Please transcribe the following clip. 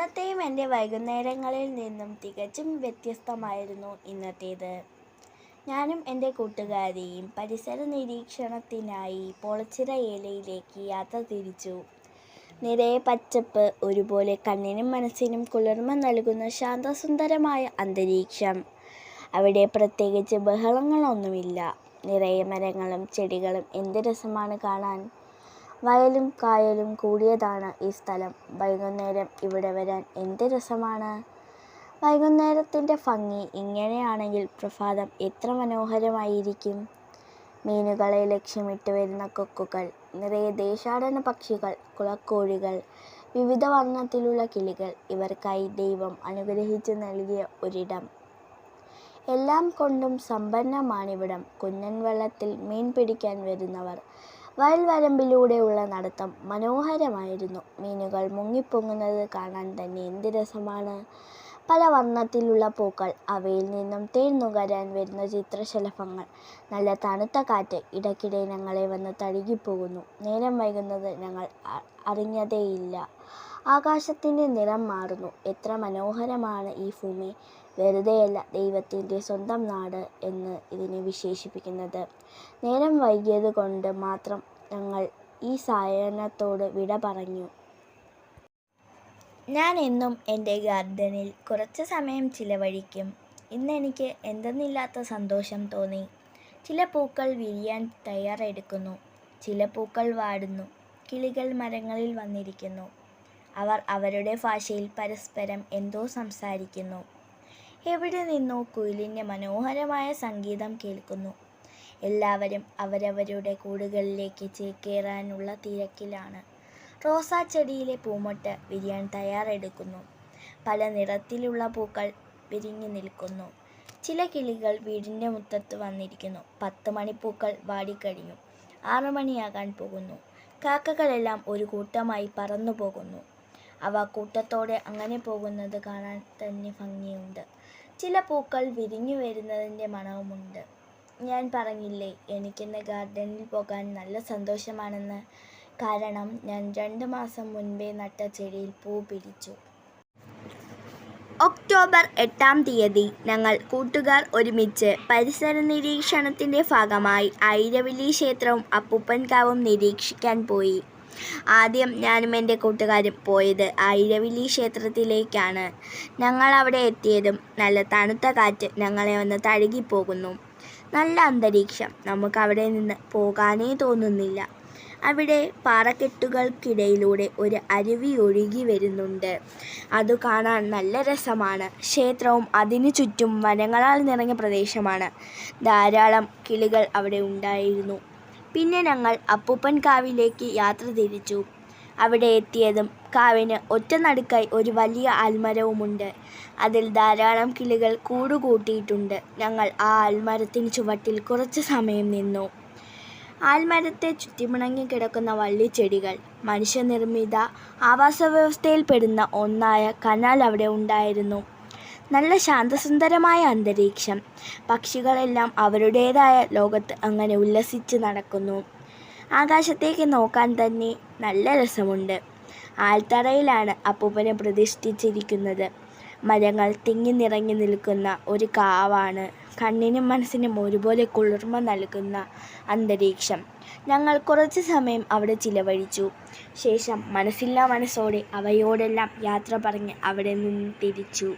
എന്നത്തെയും എന്റെ വൈകുന്നേരങ്ങളിൽ നിന്നും തികച്ചും വ്യത്യസ്തമായിരുന്നു ഇന്നത്തേത്. ഞാനും എന്റെ കൂട്ടുകാരിയും പരിസര നിരീക്ഷണത്തിനായി പൊളച്ചിറ ഏലയിലേക്ക് യാത്ര തിരിച്ചു. നിറയെ പച്ചപ്പ്, ഒരുപോലെ കണ്ണിനും മനസ്സിനും കുളിർമ നൽകുന്ന ശാന്തസുന്ദരമായ അന്തരീക്ഷം. അവിടെ പ്രത്യേകിച്ച് ബഹളങ്ങളൊന്നുമില്ല. നിറയെ മരങ്ങളും ചെടികളും എന്ത് രസമാണ് കാണാൻ. വയലും കായലും കൂടിയതാണ് ഈ സ്ഥലം. വൈകുന്നേരം ഇവിടെ വരാൻ എന്ത് രസമാണ്. വൈകുന്നേരത്തിന്റെ ഭംഗി ഇങ്ങനെയാണെങ്കിൽ പ്രഭാതം എത്ര മനോഹരമായിരിക്കും. മീനുകളെ ലക്ഷ്യമിട്ട് വരുന്ന കൊക്കുകൾ, നിറയെ ദേശാടന പക്ഷികൾ, കുളക്കോഴികൾ, വിവിധ വർണത്തിലുള്ള കിളികൾ ഇവർക്കായി ദൈവം അനുഗ്രഹിച്ചു നൽകിയ ഒരിടം. എല്ലാം കൊണ്ടും സമ്പന്നമാണിവിടം. കുഞ്ഞൻ വെള്ളത്തിൽ മീൻ പിടിക്കാൻ വരുന്നവർ. വയൽവരമ്പിലൂടെയുള്ള നടത്തം മനോഹരമായിരുന്നു. മീനുകൾ മുങ്ങിപ്പൊങ്ങുന്നത് കാണാൻ തന്നെ എന്ത് രസമാണ്. പല വർണത്തിലുള്ള പൂക്കൾ, അവയിൽ നിന്നും തേൻ നുകരാൻ വരുന്ന ചിത്രശലഭങ്ങൾ, നല്ല തണുത്ത കാറ്റ് ഇടയ്ക്കിടെ ഞങ്ങളെ വന്ന് തഴുകിപ്പോകുന്നു. നേരം വൈകുന്നത് ഞങ്ങൾ അറിഞ്ഞതേയില്ല. ആകാശത്തിന്റെ നിറം മാറുന്നു. എത്ര മനോഹരമാണ് ഈ ഭൂമി. വെറുതെയല്ല ദൈവത്തിന്റെ സ്വന്തം നാട് എന്ന് ഇതിനെ വിശേഷിപ്പിക്കുന്നത്. നേരം വൈകിയത് കൊണ്ട് മാത്രം ഞങ്ങൾ ഈ സായനത്തോട് വിട പറഞ്ഞു. ഞാൻ എന്നും എന്റെ ഗാർഡനിൽ കുറച്ച് സമയം ചിലവഴിക്കും. ഇന്നെനിക്ക് എന്തെന്നില്ലാത്ത സന്തോഷം തോന്നി. ചില പൂക്കൾ വിരിയാൻ തയ്യാറെടുക്കുന്നു. ചില പൂക്കൾ വാടുന്നു. കിളികൾ മരങ്ങളിൽ വന്നിരിക്കുന്നു. അവർ അവരുടെ ഭാഷയിൽ പരസ്പരം എന്തോ സംസാരിക്കുന്നു. എവിടെ നിന്നോ കുയിലിന്റെ മനോഹരമായ സംഗീതം കേൾക്കുന്നു. എല്ലാവരും അവരവരുടെ കൂടുകളിലേക്ക് ചേക്കേറാനുള്ള തിരക്കിലാണ്. റോസാച്ചെടിയിലെ പൂമൊട്ട് വിരിയാൻ തയ്യാറെടുക്കുന്നു. പല നിറത്തിലുള്ള പൂക്കൾ വിരിഞ്ഞു നിൽക്കുന്നു. ചില കിളികൾ വീടിന്റെ മുറ്റത്ത് വന്നിരിക്കുന്നു. പത്ത് മണിപ്പൂക്കൾ വാടിക്കഴിഞ്ഞു. ആറു മണിയാകാൻ പോകുന്നു. കാക്കകളെല്ലാം ഒരു കൂട്ടമായി പറന്നു പോകുന്നു അവ കൂട്ടത്തോടെ അങ്ങനെ പോകുന്നത് കാണാൻ തന്നെ ഭംഗിയുണ്ട്. ചില പൂക്കൾ വിരിഞ്ഞു വരുന്നതിന്റെ മണവുമുണ്ട്. ഞാൻ പറഞ്ഞില്ലേ എനിക്കിന്ന് ഗാർഡനിൽ പോകാൻ നല്ല സന്തോഷമാണെന്ന്. കാരണം ഞാൻ രണ്ട് മാസം മുൻപേ നട്ട ചെടിയിൽ പൂ പിടിച്ചു. ഒക്ടോബർ എട്ടാം തീയതി ഞങ്ങൾ കൂട്ടുകാർ ഒരുമിച്ച് പരിസര നിരീക്ഷണത്തിന്റെ ഭാഗമായി ഐരവലി ക്ഷേത്രവും അപ്പൂപ്പൻകാവും നിരീക്ഷിക്കാൻ പോയി. ആദ്യം ഞാനും എന്റെ കൂട്ടുകാരും പോയത് ആയിരവല്ലി ക്ഷേത്രത്തിലേക്കാണ്. ഞങ്ങൾ അവിടെ എത്തിയതും നല്ല തണുത്ത കാറ്റ് ഞങ്ങളെ ഒന്ന് തഴുകിപ്പോകുന്നു. നല്ല അന്തരീക്ഷം. നമുക്ക് അവിടെ നിന്ന് പോകാനേ തോന്നുന്നില്ല. അവിടെ പാറക്കെട്ടുകൾക്കിടയിലൂടെ ഒരു അരുവി ഒഴുകി വരുന്നുണ്ട്. അത് കാണാൻ നല്ല രസമാണ്. ക്ഷേത്രവും അതിനു ചുറ്റും വനങ്ങളാൽ നിറഞ്ഞ പ്രദേശമാണ്. ധാരാളം കിളികൾ അവിടെ ഉണ്ടായിരുന്നു. പിന്നെ ഞങ്ങൾ അപ്പൂപ്പൻകാവിലേക്ക് യാത്ര തിരിച്ചു. അവിടെ എത്തിയതും കാവിന് ഒറ്റനടുക്കായി ഒരു വലിയ ആൽമരവുമുണ്ട്. അതിൽ ധാരാളം കിളികൾ കൂടുകൂട്ടിയിട്ടുണ്ട്. ഞങ്ങൾ ആ ആൽമരത്തിന് ചുവട്ടിൽ കുറച്ച് സമയം നിന്നു. ആൽമരത്തെ ചുറ്റിപ്പിണഞ്ഞുകിടക്കുന്ന വള്ളിച്ചെടികൾ. മനുഷ്യനിർമ്മിത ആവാസ വ്യവസ്ഥയിൽപ്പെടുന്ന ഒന്നായ കനാൽ അവിടെ ഉണ്ടായിരുന്നു. നല്ല ശാന്തസുന്ദരമായ അന്തരീക്ഷം. പക്ഷികളെല്ലാം അവരുടേതായ ലോകത്ത് അങ്ങനെ ഉല്ലസിച്ച് നടക്കുന്നു. ആകാശത്തേക്ക് നോക്കാൻ തന്നെ നല്ല രസമുണ്ട്. ആൽത്തറയിലാണ് അപ്പൂപ്പനെ പ്രതിഷ്ഠിച്ചിരിക്കുന്നത്. മരങ്ങൾ തിങ്ങി നിറഞ്ഞു നിൽക്കുന്ന ഒരു കാവാണ്. കണ്ണിനും മനസ്സിനും ഒരുപോലെ കുളിർമ നൽകുന്ന അന്തരീക്ഷം. ഞങ്ങൾ കുറച്ച് സമയം അവിടെ ചിലവഴിച്ചു. ശേഷം മനസ്സില്ലാ മനസ്സോടെ അവയോടെല്ലാം യാത്ര പറഞ്ഞ് അവിടെ നിന്ന് തിരിച്ചു.